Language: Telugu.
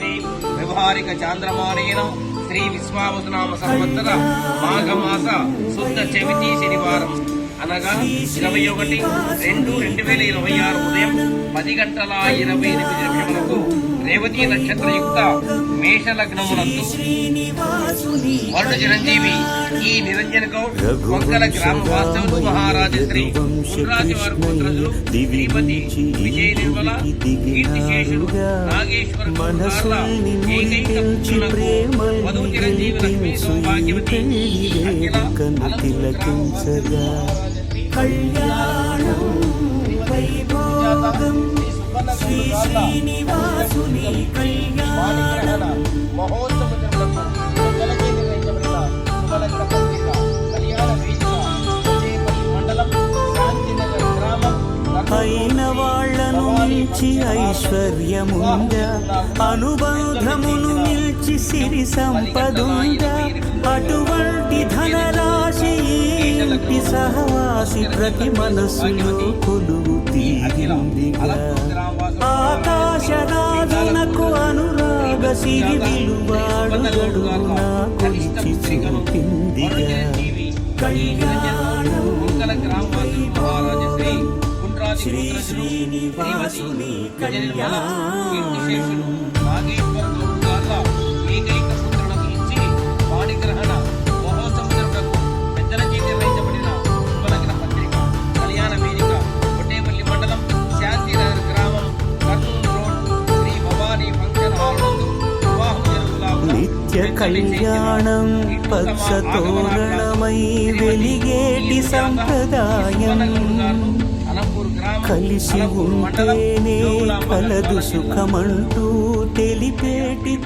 శ్రీ వ్యవహారిక చాంద్రమానేన శ్రీ విశ్వావసనామ సంవత్సర మాఘమాస శుద్ధ చవితి శనివారం. అనగా ఇరవై ఒకటి రెండు రెండు వేల ఇరవై ఆరు ఉదయం పది గంటల ఇరవై ఎనిమిది నిమిషములకు రేవతి నక్షత్రయుక్త మేష లగ్నమునందు వరుణ చిరంజీవి ఈ నిరంజన గౌడ్ వంకల గ్రామ వాస్తవ మహారాజశ్రీ గుండ్రాజు వారి పుత్రులు శ్రీమతి విజయ నిర్మల కీర్తిశేషుడు నాగేశ్వర కుమార్ల ఏకైక పుత్రులకు వధువు చిరంజీవి లక్ష్మీ సౌభాగ్యవతి అఖిల తిలకించగా శ్రీనివాసుని కళ్యాణ. అయిన వాళ్ళను మించి ఐశ్వర్యముందా అనుబంధమును మిల్చి సిరి సంపదుందా. సహవాసి ప్రతి మనసులో కొలువు తీరిందిగా ఆకాశరాజునకు అనురాగ సిరి విలువాడు గడువునా కొలిచి చూపిందిగా. కళ్యాణం శ్రీ శ్రీనివాసుని కళ్యాణం. నిత్య కళ్యాణం పక్షతోరణమై వెలిగేటి సంప్రదాయం కలిసి ఉంటేనే కలదు సుఖమంటూ తెలిపేటి